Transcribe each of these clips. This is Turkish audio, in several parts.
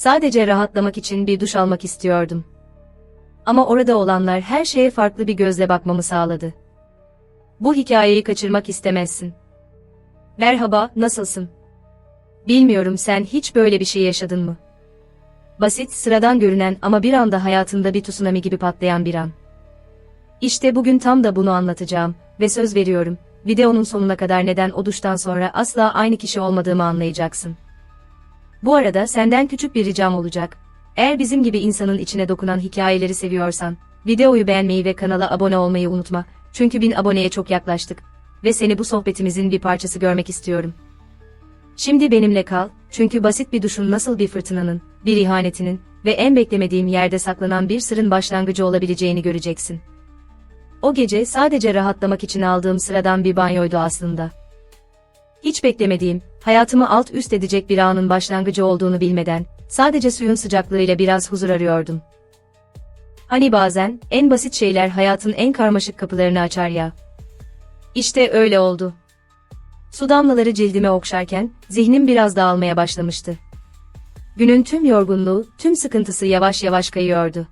Sadece rahatlamak için bir duş almak istiyordum. Ama orada olanlar her şeye farklı bir gözle bakmamı sağladı. Bu hikayeyi kaçırmak istemezsin. Merhaba, nasılsın? Bilmiyorum sen hiç böyle bir şey yaşadın mı? Basit, sıradan görünen ama bir anda hayatında bir tsunami gibi patlayan bir an. İşte bugün tam da bunu anlatacağım ve söz veriyorum, videonun sonuna kadar neden o duştan sonra asla aynı kişi olmadığımı anlayacaksın. Bu arada senden küçük bir ricam olacak. Eğer bizim gibi insanın içine dokunan hikayeleri seviyorsan, videoyu beğenmeyi ve kanala abone olmayı unutma. Çünkü bin aboneye çok yaklaştık. Ve seni bu sohbetimizin bir parçası görmek istiyorum. Şimdi benimle kal, çünkü basit bir duşun nasıl bir fırtınanın, bir ihanetinin ve en beklemediğim yerde saklanan bir sırrın başlangıcı olabileceğini göreceksin. O gece sadece rahatlamak için aldığım sıradan bir banyoydu aslında. Hiç beklemediğim, hayatımı alt üst edecek bir anın başlangıcı olduğunu bilmeden, sadece suyun sıcaklığıyla biraz huzur arıyordum. Hani bazen, en basit şeyler hayatın en karmaşık kapılarını açar ya. İşte öyle oldu. Su damlaları cildime okşarken, zihnim biraz dağılmaya başlamıştı. Günün tüm yorgunluğu, tüm sıkıntısı yavaş yavaş kayıyordu.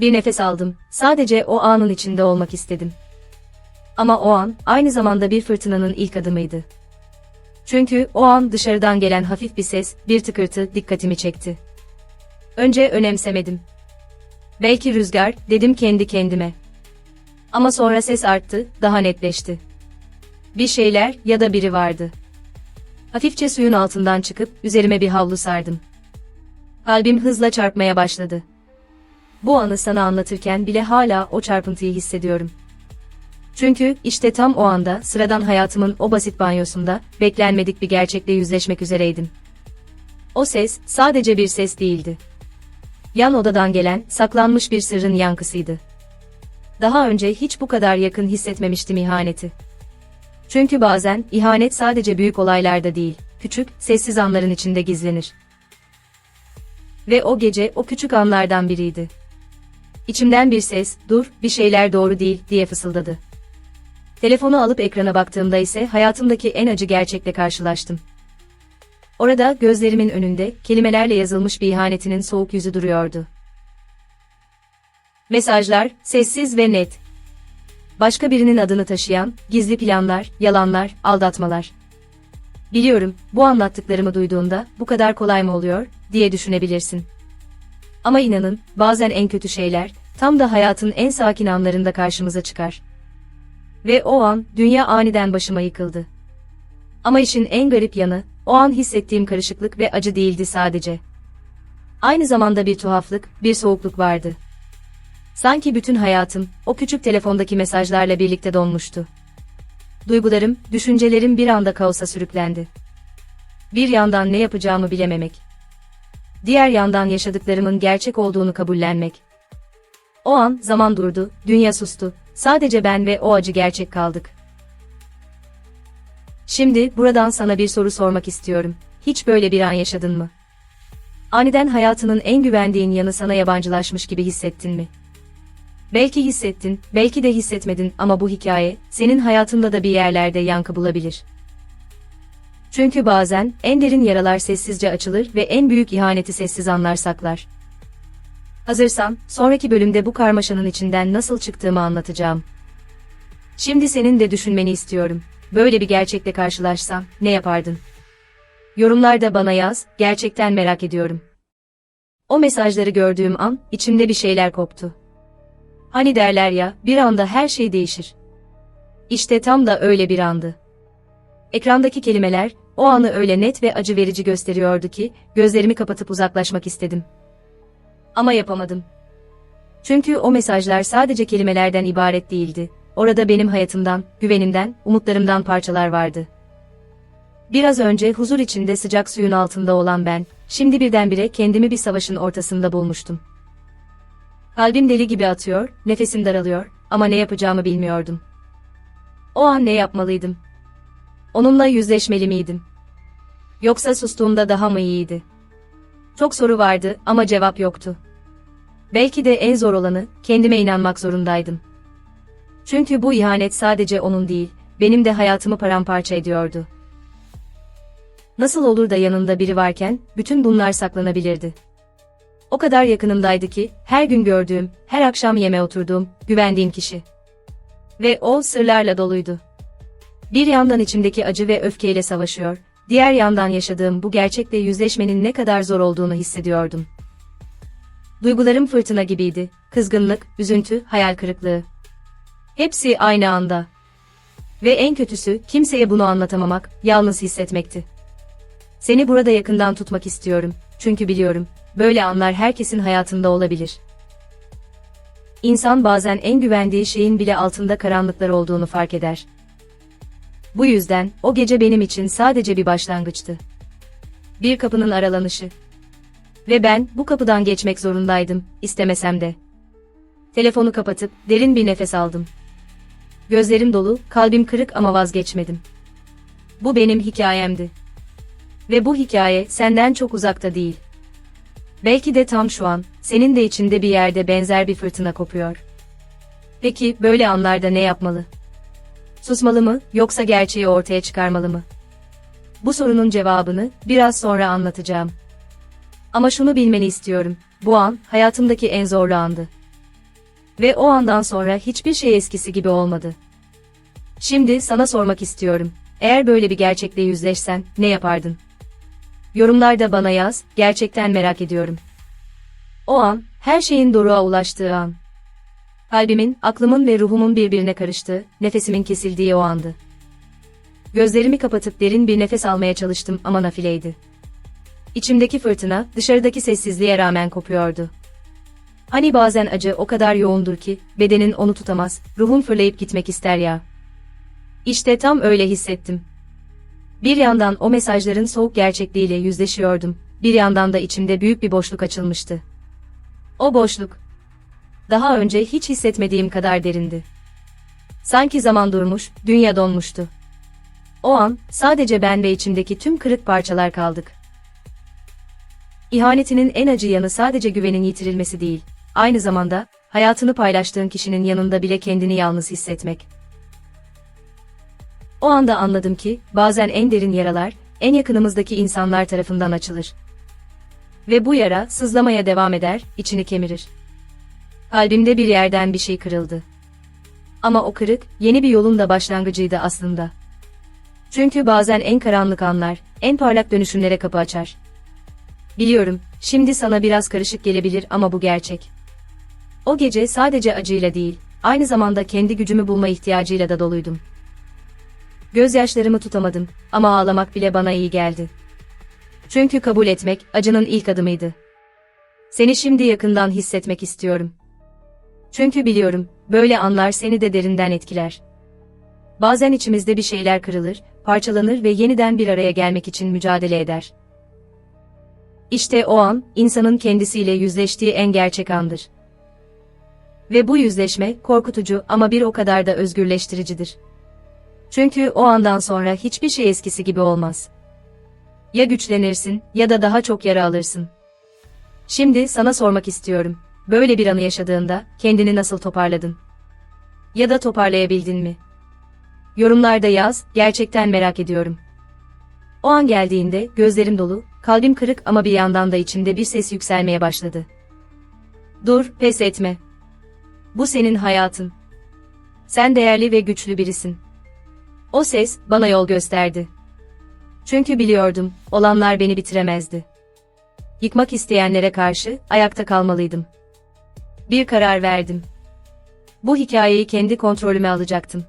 Bir nefes aldım, sadece o anın içinde olmak istedim. Ama o an, aynı zamanda bir fırtınanın ilk adımıydı. Çünkü o an dışarıdan gelen hafif bir ses, bir tıkırtı dikkatimi çekti. Önce önemsemedim. Belki rüzgar, dedim kendi kendime. Ama sonra ses arttı, daha netleşti. Bir şeyler ya da biri vardı. Hafifçe suyun altından çıkıp üzerime bir havlu sardım. Kalbim hızla çarpmaya başladı. Bu anı sana anlatırken bile hala o çarpıntıyı hissediyorum. Çünkü işte tam o anda sıradan hayatımın o basit banyosunda beklenmedik bir gerçekle yüzleşmek üzereydim. O ses sadece bir ses değildi. Yan odadan gelen saklanmış bir sırrın yankısıydı. Daha önce hiç bu kadar yakın hissetmemiştim ihaneti. Çünkü bazen ihanet sadece büyük olaylarda değil, küçük, sessiz anların içinde gizlenir. Ve o gece o küçük anlardan biriydi. İçimden bir ses, dur, bir şeyler doğru değil, diye fısıldadı. Telefonu alıp ekrana baktığımda ise hayatımdaki en acı gerçekle karşılaştım. Orada gözlerimin önünde kelimelerle yazılmış bir ihanetinin soğuk yüzü duruyordu. Mesajlar, sessiz ve net. Başka birinin adını taşıyan, gizli planlar, yalanlar, aldatmalar. Biliyorum, bu anlattıklarımı duyduğunda, bu kadar kolay mı oluyor, diye düşünebilirsin. Ama inanın, bazen en kötü şeyler, tam da hayatın en sakin anlarında karşımıza çıkar. Ve o an, dünya aniden başıma yıkıldı. Ama işin en garip yanı, o an hissettiğim karışıklık ve acı değildi sadece. Aynı zamanda bir tuhaflık, bir soğukluk vardı. Sanki bütün hayatım, o küçük telefondaki mesajlarla birlikte donmuştu. Duygularım, düşüncelerim bir anda kaosa sürüklendi. Bir yandan ne yapacağımı bilememek. Diğer yandan yaşadıklarımın gerçek olduğunu kabullenmek. O an, zaman durdu, dünya sustu, sadece ben ve o acı gerçek kaldık. Şimdi, buradan sana bir soru sormak istiyorum. Hiç böyle bir an yaşadın mı? Aniden hayatının en güvendiğin yanı sana yabancılaşmış gibi hissettin mi? Belki hissettin, belki de hissetmedin ama bu hikaye, senin hayatında da bir yerlerde yankı bulabilir. Çünkü bazen, en derin yaralar sessizce açılır ve en büyük ihaneti sessiz anlar saklar. Hazırsan, sonraki bölümde bu karmaşanın içinden nasıl çıktığımı anlatacağım. Şimdi senin de düşünmeni istiyorum. Böyle bir gerçekle karşılaşsan, ne yapardın? Yorumlarda bana yaz, gerçekten merak ediyorum. O mesajları gördüğüm an, içimde bir şeyler koptu. Hani derler ya, bir anda her şey değişir. İşte tam da öyle bir andı. Ekrandaki kelimeler, o anı öyle net ve acı verici gösteriyordu ki, gözlerimi kapatıp uzaklaşmak istedim. Ama yapamadım. Çünkü o mesajlar sadece kelimelerden ibaret değildi. Orada benim hayatımdan, güvenimden, umutlarımdan parçalar vardı. Biraz önce huzur içinde sıcak suyun altında olan ben, şimdi birdenbire kendimi bir savaşın ortasında bulmuştum. Kalbim deli gibi atıyor, nefesim daralıyor ama ne yapacağımı bilmiyordum. O an ne yapmalıydım? Onunla yüzleşmeli miydim? Yoksa sustuğumda daha mı iyiydi? Çok soru vardı ama cevap yoktu. Belki de en zor olanı, kendime inanmak zorundaydım. Çünkü bu ihanet sadece onun değil, benim de hayatımı paramparça ediyordu. Nasıl olur da yanında biri varken bütün bunlar saklanabilirdi. O kadar yakınımdaydı ki her gün gördüğüm, her akşam yeme oturduğum, güvendiğim kişi. Ve o sırlarla doluydu. Bir yandan içimdeki acı ve öfkeyle savaşıyor, diğer yandan yaşadığım bu gerçekle yüzleşmenin ne kadar zor olduğunu hissediyordum. Duygularım fırtına gibiydi. Kızgınlık, üzüntü, hayal kırıklığı. Hepsi aynı anda. Ve en kötüsü kimseye bunu anlatamamak, yalnız hissetmekti. Seni burada yakından tutmak istiyorum. Çünkü biliyorum, böyle anlar herkesin hayatında olabilir. İnsan bazen en güvendiği şeyin bile altında karanlıklar olduğunu fark eder. Bu yüzden o gece benim için sadece bir başlangıçtı. Bir kapının aralanışı. Ve ben bu kapıdan geçmek zorundaydım, istemesem de. Telefonu kapatıp derin bir nefes aldım. Gözlerim dolu, kalbim kırık ama vazgeçmedim. Bu benim hikayemdi. Ve bu hikaye senden çok uzakta değil. Belki de tam şu an, senin de içinde bir yerde benzer bir fırtına kopuyor. Peki, böyle anlarda ne yapmalı? Susmalı mı, yoksa gerçeği ortaya çıkarmalı mı? Bu sorunun cevabını biraz sonra anlatacağım. Ama şunu bilmeni istiyorum. Bu an hayatımdaki en zorlu andı. Ve o andan sonra hiçbir şey eskisi gibi olmadı. Şimdi sana sormak istiyorum. Eğer böyle bir gerçekle yüzleşsen ne yapardın? Yorumlarda bana yaz, gerçekten merak ediyorum. O an, her şeyin doruğa ulaştığı an. Kalbimin, aklımın ve ruhumun birbirine karıştığı, nefesimin kesildiği o andı. Gözlerimi kapatıp derin bir nefes almaya çalıştım ama nafileydi. İçimdeki fırtına, dışarıdaki sessizliğe rağmen kopuyordu. Hani bazen acı o kadar yoğundur ki, bedenin onu tutamaz, ruhun fırlayıp gitmek ister ya. İşte tam öyle hissettim. Bir yandan o mesajların soğuk gerçekliğiyle yüzleşiyordum, bir yandan da içimde büyük bir boşluk açılmıştı. O boşluk, daha önce hiç hissetmediğim kadar derindi. Sanki zaman durmuş, dünya donmuştu. O an, sadece ben ve içimdeki tüm kırık parçalar kaldık. İhanetinin en acı yanı sadece güvenin yitirilmesi değil, aynı zamanda, hayatını paylaştığın kişinin yanında bile kendini yalnız hissetmek. O anda anladım ki, bazen en derin yaralar, en yakınımızdaki insanlar tarafından açılır. Ve bu yara, sızlamaya devam eder, içini kemirir. Kalbimde bir yerden bir şey kırıldı. Ama o kırık, yeni bir yolun da başlangıcıydı aslında. Çünkü bazen en karanlık anlar, en parlak dönüşümlere kapı açar. Biliyorum, şimdi sana biraz karışık gelebilir ama bu gerçek. O gece sadece acıyla değil, aynı zamanda kendi gücümü bulma ihtiyacıyla da doluydum. Gözyaşlarımı tutamadım ama ağlamak bile bana iyi geldi. Çünkü kabul etmek acının ilk adımıydı. Seni şimdi yakından hissetmek istiyorum. Çünkü biliyorum, böyle anlar seni de derinden etkiler. Bazen içimizde bir şeyler kırılır, parçalanır ve yeniden bir araya gelmek için mücadele eder. İşte o an, insanın kendisiyle yüzleştiği en gerçek andır. Ve bu yüzleşme, korkutucu ama bir o kadar da özgürleştiricidir. Çünkü o andan sonra hiçbir şey eskisi gibi olmaz. Ya güçlenirsin, ya da daha çok yara alırsın. Şimdi sana sormak istiyorum. Böyle bir anı yaşadığında, kendini nasıl toparladın? Ya da toparlayabildin mi? Yorumlarda yaz, gerçekten merak ediyorum. O an geldiğinde, gözlerim dolu, kalbim kırık ama bir yandan da içimde bir ses yükselmeye başladı. Dur, pes etme. Bu senin hayatın. Sen değerli ve güçlü birisin. O ses, bana yol gösterdi. Çünkü biliyordum, olanlar beni bitiremezdi. Yıkmak isteyenlere karşı, ayakta kalmalıydım. Bir karar verdim. Bu hikayeyi kendi kontrolüme alacaktım.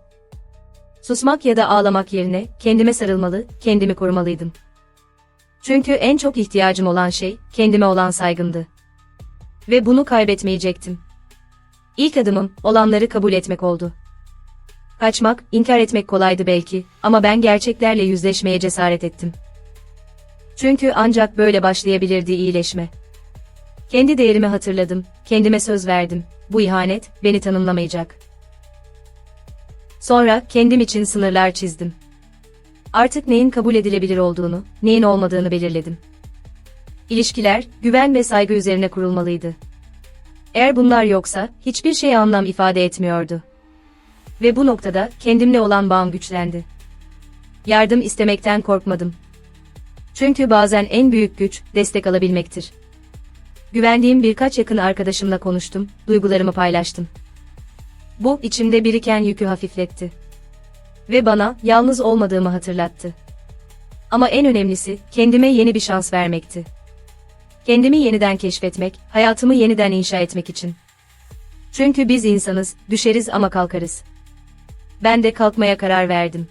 Susmak ya da ağlamak yerine, kendime sarılmalı, kendimi korumalıydım. Çünkü en çok ihtiyacım olan şey, kendime olan saygımdı. Ve bunu kaybetmeyecektim. İlk adımım, olanları kabul etmek oldu. Kaçmak, inkar etmek kolaydı belki ama ben gerçeklerle yüzleşmeye cesaret ettim. Çünkü ancak böyle başlayabilirdi iyileşme. Kendi değerimi hatırladım, kendime söz verdim. Bu ihanet beni tanımlamayacak. Sonra kendim için sınırlar çizdim. Artık neyin kabul edilebilir olduğunu, neyin olmadığını belirledim. İlişkiler, güven ve saygı üzerine kurulmalıydı. Eğer bunlar yoksa, hiçbir şey anlam ifade etmiyordu. Ve bu noktada kendimle olan bağım güçlendi. Yardım istemekten korkmadım. Çünkü bazen en büyük güç destek alabilmektir. Güvendiğim birkaç yakın arkadaşımla konuştum, duygularımı paylaştım. Bu içimde biriken yükü hafifletti ve bana yalnız olmadığımı hatırlattı. Ama en önemlisi kendime yeni bir şans vermekti. Kendimi yeniden keşfetmek, hayatımı yeniden inşa etmek için. Çünkü biz insanız, düşeriz ama kalkarız. Ben de kalkmaya karar verdim.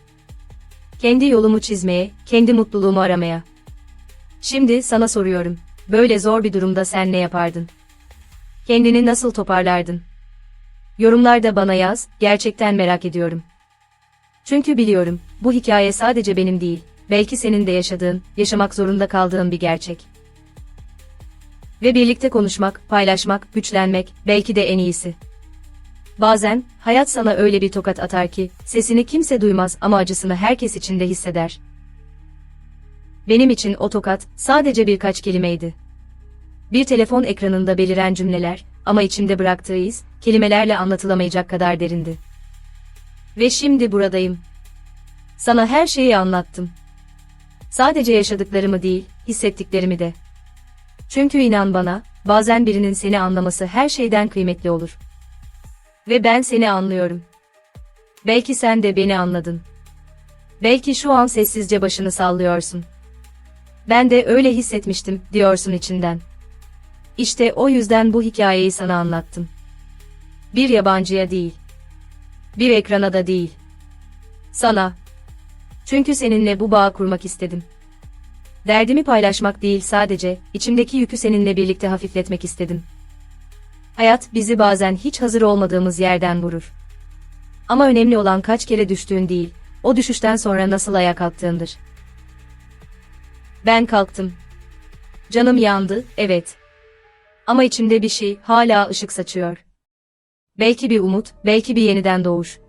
Kendi yolumu çizmeye, kendi mutluluğumu aramaya. Şimdi sana soruyorum. Böyle zor bir durumda sen ne yapardın? Kendini nasıl toparlardın? Yorumlarda bana yaz, gerçekten merak ediyorum. Çünkü biliyorum, bu hikaye sadece benim değil, belki senin de yaşadığın, yaşamak zorunda kaldığın bir gerçek. Ve birlikte konuşmak, paylaşmak, güçlenmek, belki de en iyisi. Bazen, hayat sana öyle bir tokat atar ki, sesini kimse duymaz ama acısını herkes içinde hisseder. Benim için o tokat, sadece birkaç kelimeydi. Bir telefon ekranında beliren cümleler, ama içimde bıraktığı iz, kelimelerle anlatılamayacak kadar derindi. Ve şimdi buradayım. Sana her şeyi anlattım. Sadece yaşadıklarımı değil, hissettiklerimi de. Çünkü inan bana, bazen birinin seni anlaması her şeyden kıymetli olur. Ve ben seni anlıyorum. Belki sen de beni anladın. Belki şu an sessizce başını sallıyorsun. Ben de öyle hissetmiştim, diyorsun içinden. İşte o yüzden bu hikayeyi sana anlattım. Bir yabancıya değil. Bir ekrana da değil. Sana. Çünkü seninle bu bağı kurmak istedim. Derdimi paylaşmak değil sadece, içimdeki yükü seninle birlikte hafifletmek istedim. Hayat bizi bazen hiç hazır olmadığımız yerden vurur. Ama önemli olan kaç kere düştüğün değil, o düşüşten sonra nasıl ayağa kalktığındır. Ben kalktım. Canım yandı, evet. Ama içimde bir şey hala ışık saçıyor. Belki bir umut, belki bir yeniden doğuş.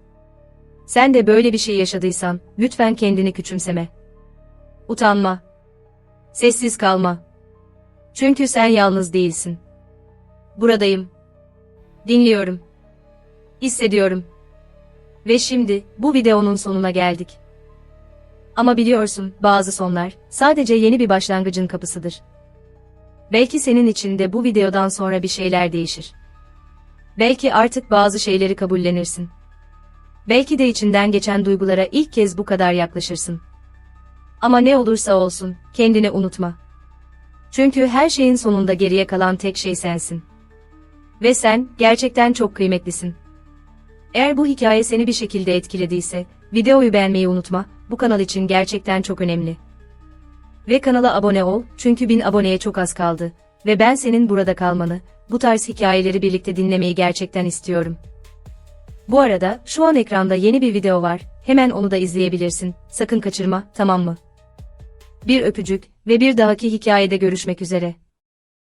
Sen de böyle bir şey yaşadıysan, lütfen kendini küçümseme. Utanma. Sessiz kalma. Çünkü sen yalnız değilsin. Buradayım. Dinliyorum. Hissediyorum. Ve şimdi, bu videonun sonuna geldik. Ama biliyorsun, bazı sonlar, sadece yeni bir başlangıcın kapısıdır. Belki senin için de bu videodan sonra bir şeyler değişir. Belki artık bazı şeyleri kabullenirsin. Belki de içinden geçen duygulara ilk kez bu kadar yaklaşırsın. Ama ne olursa olsun, kendini unutma. Çünkü her şeyin sonunda geriye kalan tek şey sensin. Ve sen, gerçekten çok kıymetlisin. Eğer bu hikaye seni bir şekilde etkilediyse, videoyu beğenmeyi unutma, bu kanal için gerçekten çok önemli. Ve kanala abone ol, çünkü bin aboneye çok az kaldı. Ve ben senin burada kalmanı, bu tarz hikayeleri birlikte dinlemeyi gerçekten istiyorum. Bu arada, şu an ekranda yeni bir video var, hemen onu da izleyebilirsin, sakın kaçırma, tamam mı? Bir öpücük ve bir dahaki hikayede görüşmek üzere.